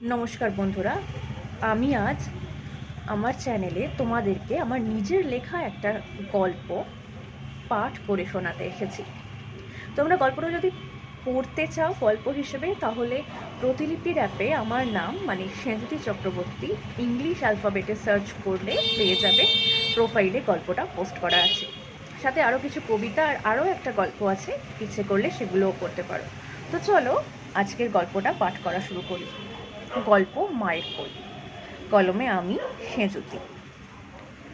নমস্কার বন্ধুরা, আমি আজ আমার চ্যানেলে তোমাদেরকে আমার নিজের লেখা একটা গল্প, পাঠ করে শোনাতে এসেছি। তোমরা গল্পটা যদি পড়তে চাও গল্প হিসেবে, তাহলে প্রতিলিপির অ্যাপে আমার নাম মানে সেঁজুতি চক্রবর্তী, ইংলিশ অ্যালফাবেটে সার্চ করলে পেয়ে যাবে প্রোফাইলে গল্পটা পোস্ট করা আছে। সাথে আরও কিছু কবিতা আর আরও একটা গল্প আছে, ইচ্ছে করলে সেগুলোও করতে পারো। তো চলো আজকের গল্পটা পাঠ করা শুরু করি। গল্প মায়ের কোল। কলমে আমি সেঁজুতি।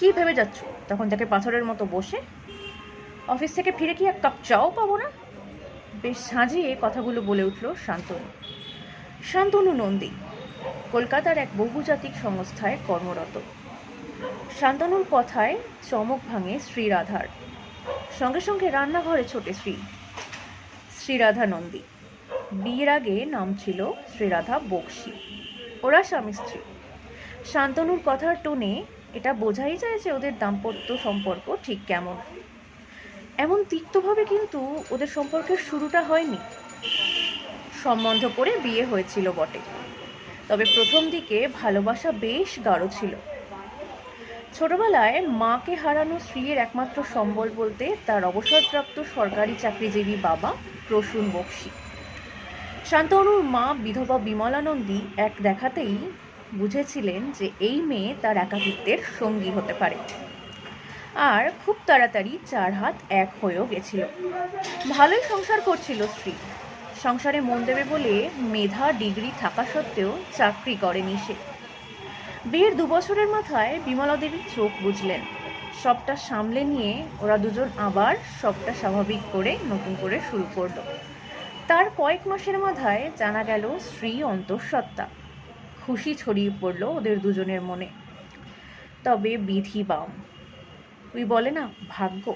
কি ভেবে যাচ্ছ? তখন তাকে পাথরের মতো বসে। অফিস থেকে ফিরে কি এক কাপ চাও পাবো না? বেশ সাজিয়ে কথাগুলো বলে উঠল শান্তনু। শান্তনু নন্দী, কলকাতার এক বহুজাতিক সংস্থায় কর্মরত। শান্তনুর কথায় চমক ভাঙে শ্রীরাধার। সঙ্গে সঙ্গে রান্নাঘরে ছোটে শ্রী। শ্রীরাধা নন্দী বিয়ের আগে নাম ছিল শ্রীরাধা বক্সি। ওরা স্বামী স্ত্রী। শান্তনুর কথার টোনে এটা বোঝাই যায় যে ওদের দাম্পত্য সম্পর্ক ঠিক কেমন। এমন তিক্তভাবে কিন্তু ওদের সম্পর্কের শুরুটা হয়নি। সম্বন্ধ করে বিয়ে হয়েছিল বটে। তবে প্রথম দিকে ভালোবাসা বেশ গাঢ় ছিল। ছোটবেলায় মাকে হারানো স্ত্রীর একমাত্র সম্বল বলতে তার অবসরপ্রাপ্ত সরকারি চাকরিজীবী বাবা প্রসূন বক্সি। শান্তনুর মা বিধবা বিমলানন্দী এক দেখাতেই বুঝেছিলেন যে এই মেয়ে তার একাকিত্বের সঙ্গী হতে পারে। আর খুব তাড়াতাড়ি চার হাত এক হয়েও গেছিল। ভালোই সংসার করছিল স্ত্রী। সংসারে মন দেবে বলে মেধা, ডিগ্রি থাকা সত্ত্বেও চাকরি করেনি সে। বিয়ের দু বছরের মাথায় বিমলা দেবী চোখ বুঝলেন। সবটা সামলে নিয়ে ওরা দুজন আবার সবটা স্বাভাবিক করে নতুন করে শুরু করল। তার কয়েক মাসের মাথায় জানা গেল স্ত্রী অন্তঃসত্ত্বা। খুশি ছড়িয়ে পড়ল ওদের দুজনের মনে। তবে বিধি বাম। তুই বলে না, ভাগ্য।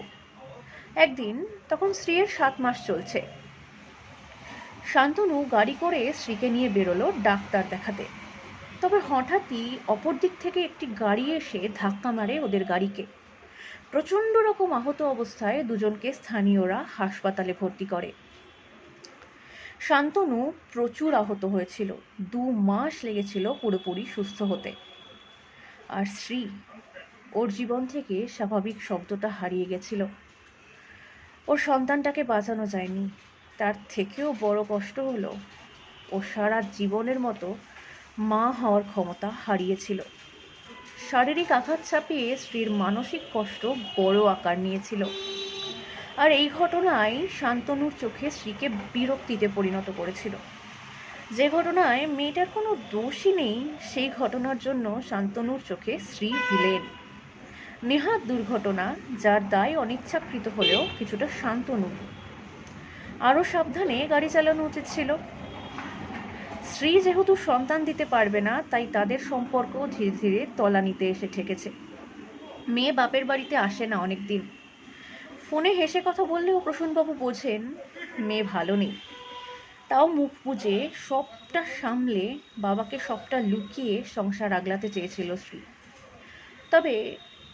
একদিন তখন স্ত্রীর সাত মাস চলছে। শান্তনু গাড়ি করে স্ত্রীকে নিয়ে বেরোলো ডাক্তার দেখাতে। তবে হঠাৎই অপর দিক থেকে একটি গাড়ি এসে ধাক্কা মারে ওদের গাড়িকে। প্রচণ্ড রকম আহত অবস্থায় দুজনকে স্থানীয়রা হাসপাতালে ভর্তি করে। শান্তনু প্রচুর আহত হয়েছিল। দু মাস লেগেছিল পুরোপুরি সুস্থ হতে। আর শ্রী ওর জীবন থেকে স্বাভাবিক শব্দটা হারিয়ে গেছিল। ওর সন্তানটাকে বাঁচানো যায়নি। তার থেকেও বড় কষ্ট হলো ও সারা জীবনের মতো মা হওয়ার ক্ষমতা হারিয়েছিল। শারীরিক আঘাত চাপিয়ে স্ত্রীর মানসিক কষ্ট বড় আকার নিয়েছিল। আর এই ঘটনায় শান্তনুর চোখে স্ত্রীকে বিরক্তিতে পরিণত করেছিল। যে ঘটনায় মেয়েটার কোনো দোষই নেই, সেই ঘটনার জন্য শান্তনুর চোখে স্ত্রী ভিলেন নেহাত দুর্ঘটনা, যার দায় অনিচ্ছাকৃত হলেও কিছুটা শান্তনু। আরও সাবধানে গাড়ি চালানো উচিত ছিল। স্ত্রী যেহেতু সন্তান দিতে পারবে না, তাই তাদের সম্পর্ক ধীরে ধীরে তলানিতে এসে ঠেকেছে। মেয়ে বাপের বাড়িতে আসে না অনেক দিন ফোনে হেসে কথা বললেও প্রসূনবাবু বোঝেন, মেয়ে ভালো নেই। তাও মুখ বুঝে সবটা সামলে বাবাকে সবটা লুকিয়ে সংসার আগলাতে চেয়েছিল শ্রী তবে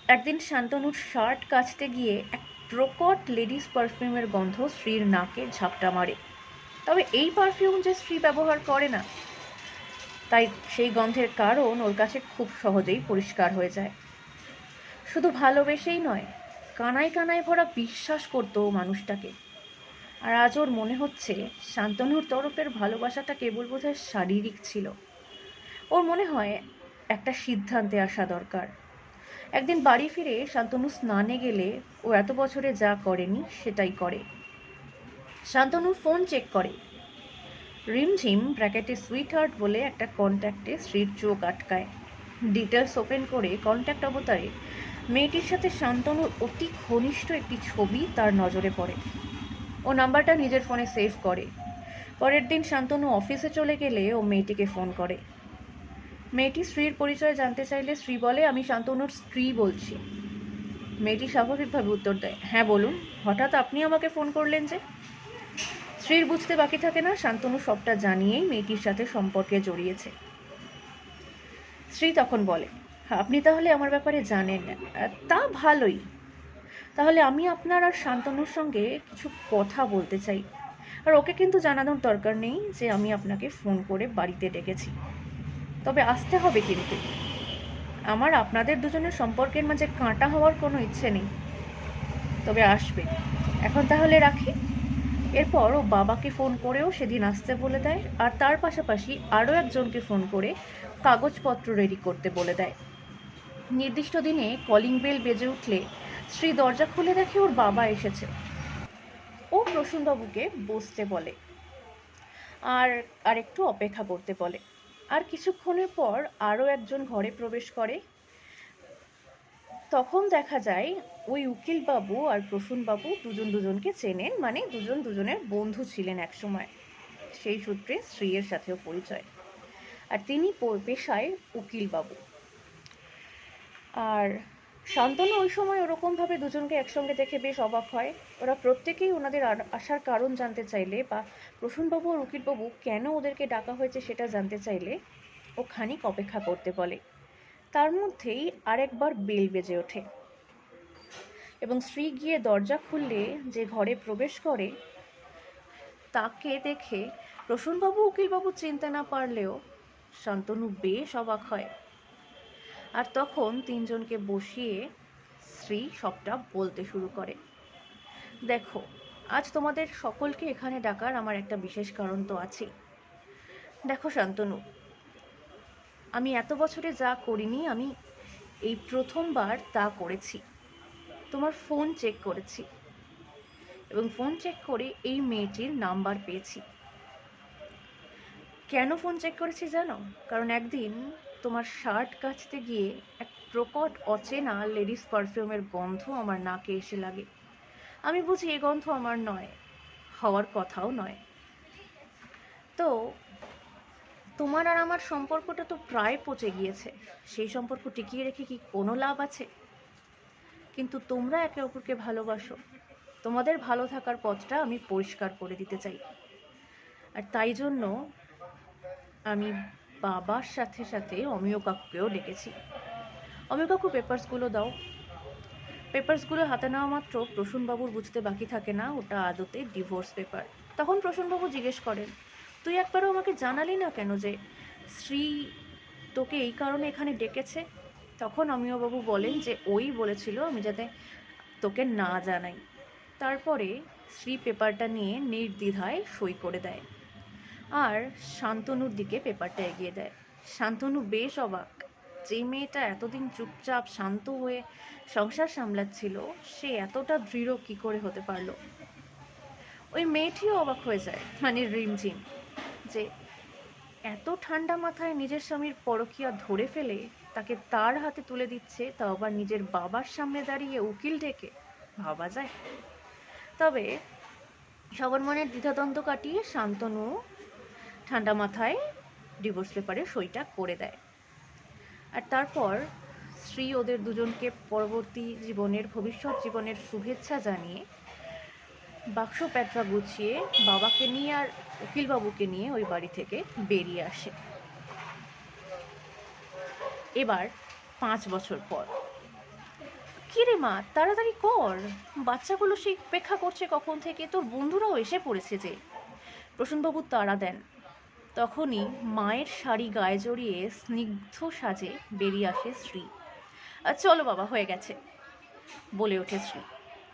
একদিন শান্তনুর শার্ট কাচতে গিয়ে এক প্রকট লেডিস পারফিউমের গন্ধ শ্রীর নাকে ঝাপটা মারে। তবে এই পারফিউম যে স্ত্রী ব্যবহার করে না, তাই সেই গন্ধের কারণ ওর কাছে খুব সহজেই পরিষ্কার হয়ে যায়। শুধু ভালোবেসেই নয় কানায় কানায় ভরা বিশ্বাস করতো মানুষটাকে। আর আজ ওর মনে হচ্ছে শান্তনুর তরফের ভালোবাসাটা কেবল বোধহয় শারীরিক ছিল। ওর মনে হয় একটা সিদ্ধান্তে আসা দরকার। একদিন বাড়ি ফিরে শান্তনু স্নানে গেলে ও এত বছরে যা করেনি সেটাই করে। শান্তনু ফোন চেক করে। রিমঝিম ব্র্যাকেটে সুইট হার্ট বলে একটা কন্ট্যাক্টে স্ত্রীর চোখ আটকায়। ডিটেলস ওপেন করে কন্ট্যাক্ট অবতারে মেয়েটির সাথে শান্তনুর অতি ঘনিষ্ঠ একটি ছবি তার নজরে পড়ে। ও নাম্বারটা নিজের ফোনে সেভ করে। পরের দিন শান্তনু অফিসে চলে গেলে ও মেয়েটিকে ফোন করে। মেয়েটি স্ত্রীর পরিচয় জানতে চাইলে স্ত্রী বলে, আমি শান্তনুর স্ত্রী বলছি। মেয়েটি স্বাভাবিকভাবে উত্তর দেয় হ্যাঁ বলুন, হঠাৎ আপনি আমাকে ফোন করলেন যে? স্ত্রীর বুঝতে বাকি থাকে না, শান্তনু সবটা জানিয়েই মেয়েটির সাথে সম্পর্কে জড়িয়েছে। স্ত্রী তখন বলে আপনি তাহলে আমার ব্যাপারে জানেন। তা ভালোই। তাহলে আমি আপনার আর শান্তনুর সঙ্গে কিছু কথা বলতে চাই। আর ওকে কিন্তু জানানোর দরকার নেই যে আমি আপনাকে ফোন করে বাড়িতে ডেকেছি। তবে আসতে হবে কিন্তু। আমার আপনাদের দুজনের সম্পর্কের মাঝে কাঁটা হওয়ার কোনো ইচ্ছে নেই। তবে আসবে। এখন তাহলে রাখি। এরপর ও বাবাকে ফোন করেও সেদিন আসতে বলে দেয়, আর তার পাশাপাশি আরও একজনকে ফোন করে কাগজপত্র রেডি করতে বলে দেয়। নির্দিষ্ট দিনে কলিং বেল বেজে উঠলে শ্রী দরজা খুলে দেখে ওর বাবা এসেছে। ও প্রসূনবাবুকে বসতে বলে আর আর একটু অপেক্ষা করতে বলে। আর কিছুক্ষণের পর আরও একজন ঘরে প্রবেশ করে। তখন দেখা যায় ওই উকিলবাবু আর প্রসূনবাবু দুজন দুজনকে চেনেন মানে দুজন দুজনের বন্ধু ছিলেন একসময়। সেই সূত্রে স্ত্রীর সাথেও পরিচয়। আর তিনি পেশায় উকিলবাবু। আর শান্তনু ওই সময় ওরকমভাবে দুজনকে একসঙ্গে দেখে বেশ অবাক হয়। ওরা প্রত্যেকেই ওনাদের আসার কারণ জানতে চাইলে বা প্রসূনবাবু আর উকিলবাবু কেন ওদেরকে ডাকা হয়েছে সেটা জানতে চাইলে ও খানিক অপেক্ষা করতে বলে। তার মধ্যেই আরেকবার বেল বেজে ওঠে এবং স্ত্রী গিয়ে দরজা খুললে যে ঘরে প্রবেশ করে, তাকে দেখে প্রসূনবাবু, উকিলবাবু চিনতে না পারলেও শান্তনু বেশ অবাক হয়। আর তখন তিনজনকে বসিয়ে শ্রী সবটা বলতে শুরু করে। দেখো, আজ তোমাদের সকলকে এখানে ডাকার আমার একটা বিশেষ কারণ তো আছেই। দেখো শান্তনু, আমি এত বছরে যা করিনি, আমি এই প্রথমবার তা করেছি। তোমার ফোন চেক করেছি এবং ফোন চেক করে এই মেয়েটির নাম্বার পেয়েছি। কেন ফোন চেক করেছি জানো? কারণ একদিন তোমার শার্ট কাচতে গিয়ে এক প্রকট অচেনা লেডিস পারফিউমের গন্ধ আমার নাকে এসে লাগে। আমি বুঝি এ গন্ধ আমার নয়, হওয়ার কথাও নয়। তো, তোমার আর আমার সম্পর্কটা তো প্রায় পচে গিয়েছে। সেই সম্পর্ক টিকিয়ে রেখে কি কোনো লাভ আছে? কিন্তু তোমরা একে অপরকে ভালোবাসো। তোমাদের ভালো থাকার পথটা আমি পরিষ্কার করে দিতে চাই। আর তাই জন্য আমি বাবার সাথে সাথে অমিয় কাকুকেও ডেকেছি। অমিয় কাকু পেপারসগুলো দাও। পেপারসগুলো হাতে নেওয়া মাত্র প্রসূনবাবুর বুঝতে বাকি থাকে না, ওটা আদতে ডিভোর্স পেপার তখন প্রসূনবাবু জিজ্ঞেস করেন, তুই একবারও আমাকে জানালি না কেন যে শ্রী তোকে এই কারণে এখানে ডেকেছে? তখন অমিয়বাবু বলেন যে, ওই বলেছিল আমি যাতে তোকে না জানাই। তারপরে শ্রী পেপারটা নিয়ে নির্দ্বিধায় সই করে দেয়। আর শান্তনুর দিকে পেপারটা এগিয়ে দেয়। শান্তনু বেশ অবাক যে মেয়েটা এতদিন চুপচাপ, শান্ত হয়ে সংসার সামলাচ্ছিল, সে এতটা দৃঢ় কি করে হতে পারল? ওই মেয়েটিও অবাক হয়ে যায় মানে রিমঝিম, যে এত ঠান্ডা মাথায় নিজের স্বামীর পরকীয়া ধরে ফেলে তাকে তার হাতে তুলে দিচ্ছে তাও আবার নিজের বাবার সামনে দাঁড়িয়ে উকিল ডেকে, ভাবা যায়। তবে সবার মনের দ্বিধাদ্বন্দ্ব কাটিয়ে শান্তনু ঠান্ডা মাথায় ডিভোর্স পেপারে সইটা করে দেয়। আর তারপর স্ত্রী ওদের দুজনকে পরবর্তী জীবনের, ভবিষ্যৎ জীবনের শুভেচ্ছা জানিয়ে বাক্স প্যাটরা গুছিয়ে বাবাকে নিয়ে আর উকিলবাবুকে নিয়ে ওই বাড়ি থেকে বেরিয়ে আসে। এবার পাঁচ বছর পর। কিরে মা, তাড়াতাড়ি কর। বাচ্চাগুলো সেই অপেক্ষা করছে কখন থেকে? তোর বন্ধুরাও এসে পড়েছে যে। প্রসূনবাবু তাড়া দেন। তখনই মায়ের শাড়ি গায়ে জড়িয়ে স্নিগ্ধ সাজে বেরিয়ে আসে শ্রী। চলো বাবা, হয়ে গেছে, বলে ওঠে শ্রী।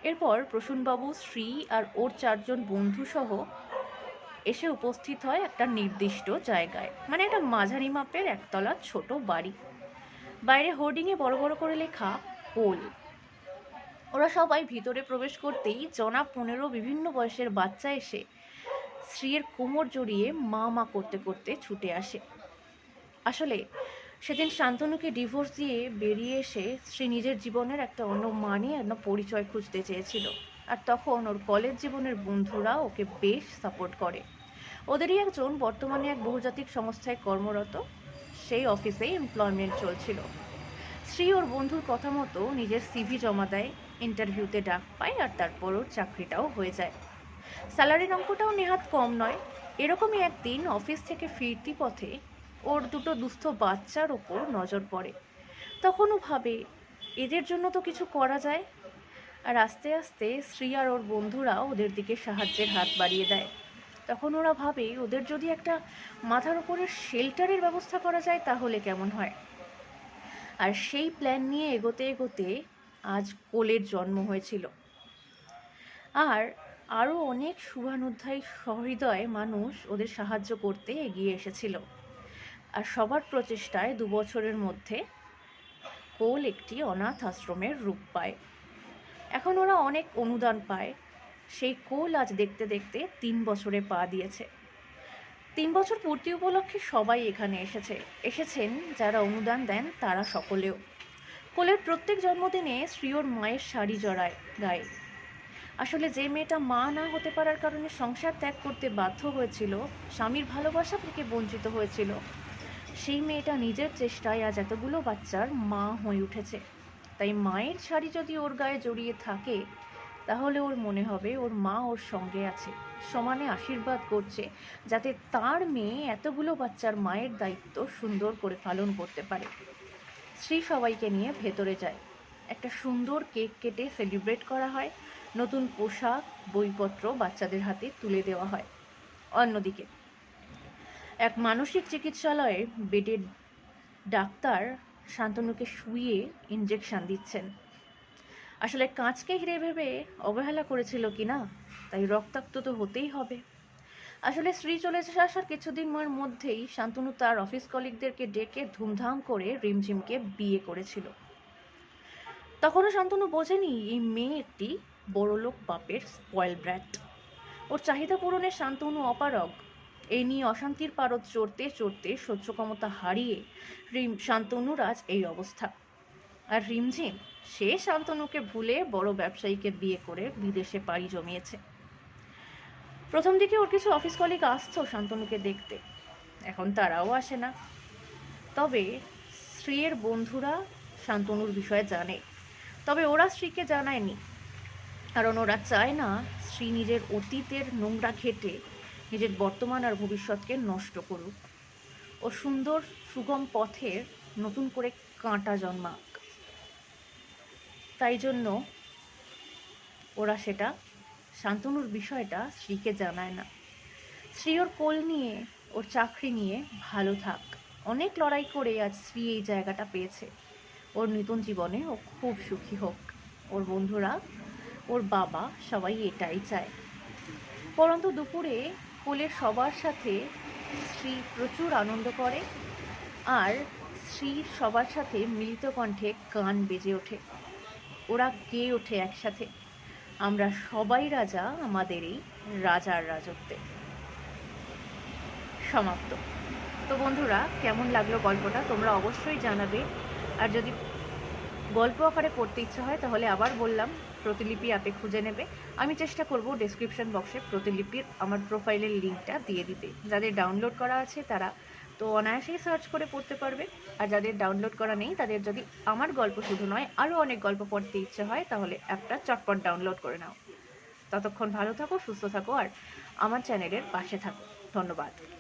এরপর প্রসূনবাবু, শ্রী আর ওর চারজন বন্ধু সহ এসে উপস্থিত হয় একটা নির্দিষ্ট জায়গায় মানে একটা মাঝারি মাপের একতলা ছোট বাড়ি। বাইরে হোর্ডিংয়ে বড় বড় করে লেখা, কোল। ওরা সবাই ভিতরে প্রবেশ করতেই জনা পনেরো বিভিন্ন বয়সের বাচ্চা এসে স্ত্রীর কোমর জড়িয়ে মা মা করতে করতে ছুটে আসে। আসলে সেদিন শান্তনুকে ডিভোর্স দিয়ে বেরিয়ে এসে স্ত্রী নিজের জীবনের একটা অন্য মানে অন্য পরিচয় খুঁজতে চেয়েছিল। আর তখন ওর কলেজ জীবনের বন্ধুরা ওকে বেশ সাপোর্ট করে। ওদেরই একজন বর্তমানে এক বহুজাতিক সংস্থায় কর্মরত, সেই অফিসেই এমপ্লয়মেন্ট চলছিল। শ্রী ওর বন্ধুর কথা মতো নিজের সিভি জমা দেয় ইন্টারভিউতে ডাক পায়, আর তারপর ওর চাকরিটাও হয়ে যায়। স্যালারির অঙ্কটাও নেহাত কম নয়। এরকমই একদিন অফিস থেকে ফিরতি পথে ওর দুটো দুস্থ বাচ্চার ওপর নজর পড়ে। তখনও ভাবে, এদের জন্য তো কিছু করা যায়? আর আস্তে আস্তে শ্রী আর ওর বন্ধুরা ওদের দিকে সাহায্যের হাত বাড়িয়ে দেয়। তখন ওরা ভাবে, ওদের যদি একটা মাথার উপরে শেল্টারের ব্যবস্থা করা যায়, তাহলে কেমন হয়? আর সেই প্ল্যান নিয়ে এগোতে এগোতে আজ কোলের জন্ম হয়েছিল। আর আরও অনেক শুভানুধ্যায়ী সহৃদয় মানুষ ওদের সাহায্য করতে এগিয়ে এসেছিল। আর সবার প্রচেষ্টায় দু বছরের মধ্যে কোল একটি অনাথ আশ্রমের রূপ পায়। এখন ওরা অনেক অনুদান পায়। সেই কোল আজ দেখতে দেখতে তিন বছরে পা দিয়েছে। তিন বছর পূর্তি উপলক্ষে সবাই এখানে এসেছে। এসেছেন যারা অনুদান দেন তারা সকলেও। কোলের প্রত্যেক জন্মদিনে শ্রী ওর মায়ের শাড়ি জড়ায় গায়ে। আসলে যে মেয়েটা মা না হতে পারার কারণে সংসার ত্যাগ করতে বাধ্য হয়েছিল, স্বামীর ভালোবাসা থেকে বঞ্চিত হয়েছিল। সেই মেয়েটা নিজের চেষ্টায় আজ এতগুলো বাচ্চার মা হয়ে উঠেছে। তাই মায়ের শাড়ি যদি ওর গায়ে জড়িয়ে থাকে, তাহলে ওর মনে হবে ওর মা ওর সঙ্গে আছে, সমানে আশীর্বাদ করছে, যাতে তার মেয়ে এতগুলো বাচ্চার মায়ের দায়িত্ব সুন্দর করে পালন করতে পারে। শ্রী সবাইকে নিয়ে ভেতরে যায়। একটা সুন্দর কেক কেটে সেলিব্রেট করা হয়। নতুন পোশাক, বইপত্র বাচ্চাদের হাতে তুলে দেওয়া হয়। অন্যদিকে, এক মানসিক চিকিৎসালয়ে বেডের ডাক্তার শান্তনুকে শুইয়ে ইঞ্জেকশন দিচ্ছেন। আসলে কাঁচকে হিরে ভেবে অবহেলা করেছিল কিনা, তাই রক্তাক্ত তো হতেই হবে। আসলে শ্রী চলে আসার কিছুদিনের মধ্যেই শান্তনু তার অফিস কলিগদেরকে ডেকে ধুমধাম করে রিমঝিমকে বিয়ে করেছিল। তখনও শান্তনু বোঝেনি এই মেয়ে একটি বড়লোক বাপের স্পয়েল ব্র্যাট ওর চাহিদা পূরণে শান্তনু অপারগ। এই নিয়ে অশান্তির পারদ চড়তে চড়তে সহ্য ক্ষমতা হারিয়ে রিম, শান্তনুর আজ এই অবস্থা। আর রিমঝিম, সে শান্তনুকে ভুলে বড় ব্যবসায়ীকে বিয়ে করে বিদেশে পাড়ি জমিয়েছে। প্রথম দিকে ওর কিছু অফিস কলিগ আসতো শান্তনুকে দেখতে। এখন তারাও আসে না। তবে স্ত্রীর বন্ধুরা শান্তনুর বিষয়ে জানে। তবে ওরা স্ত্রীকে জানায়নি। কারণ ওরা চায় না স্ত্রী নিজের অতীতের নোংরা ঘেটে নিজের বর্তমান আর ভবিষ্যৎকে নষ্ট করুক। ও সুন্দর, সুগম পথের নতুন করে কাঁটা জন্মাক। তাই জন্য ওরা সেটা, শান্তনুর বিষয়টা শ্রীকে জানায় না। শ্রী ওর কোল নিয়ে, ওর চাকরি নিয়ে ভালো থাক। অনেক লড়াই করে আজ শ্রী এই জায়গাটা পেয়েছে। ওর নতুন জীবনে ও খুব সুখী হোক। ওর বন্ধুরা ওর বাবা সবাই এটাই চায়। পরন্তু দুপুরে কোলের সবার সাথে শ্রী প্রচুর আনন্দ করে আর শ্রী সবার সাথে মিলিত কণ্ঠে গান বেজে ওঠে। ওরা কে ওঠে একসাথে? আমরা সবাই রাজা, আমাদের এই রাজার রাজত্বে। সমাপ্ত। তো বন্ধুরা, কেমন লাগল গল্পটা? তোমরা অবশ্যই জানাবে। আর যদি গল্প আকারে পড়তে ইচ্ছা হয়, তাহলে আবার বললাম, প্রতিলিপি অ্যাপে খুঁজে নেবে। আমি চেষ্টা করব ডেসক্রিপশন বক্সে প্রতিলিপির আমার প্রোফাইলের লিঙ্কটা দিয়ে দিতে। যাদের ডাউনলোড করা আছে তারা তো অনায়াসেই সার্চ করে পড়তে পারবে। আর যাদের ডাউনলোড করা নেই, তাদের যদি আমার গল্প শুধু নয় আরও অনেক গল্প পড়তে ইচ্ছে হয়, তাহলে অ্যাপটা চটপট ডাউনলোড করে নাও। ততক্ষণ ভালো থাকো, সুস্থ থাকো, আর আমার চ্যানেলের পাশে থাকো। ধন্যবাদ।